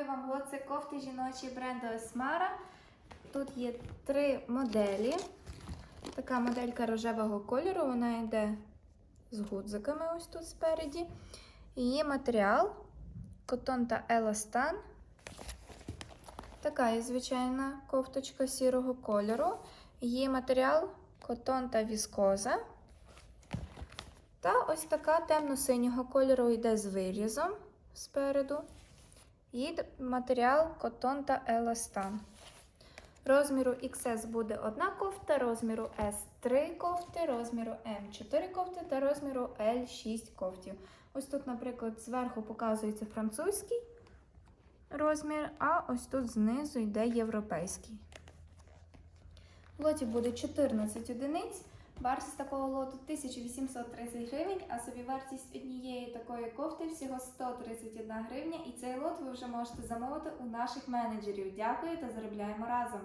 презентую вам лоце кофти жіночі бренду Esmara. Тут є три моделі. Така моделька рожевого кольору, вона йде з гудзиками ось тут спереді. Її матеріал котон та еластан. Така є звичайна кофточка сірого кольору. Її матеріал котон та віскоза. Та ось така темно-синього кольору йде з вирізом спереду. Її матеріал котон та еластан. Розміру XS буде одна кофта, розміру S 3 кофти, розміру M 4 кофти та розміру L 6 кофтів. Ось тут, наприклад, зверху показується французький розмір, а ось тут знизу йде європейський. В лоті буде 14 одиниць. Вартість такого лоту 1830 гривень, а собівартість однієї такої кофти всього 131 гривня. І цей лот ви вже можете замовити у наших менеджерів. Дякую та заробляємо разом!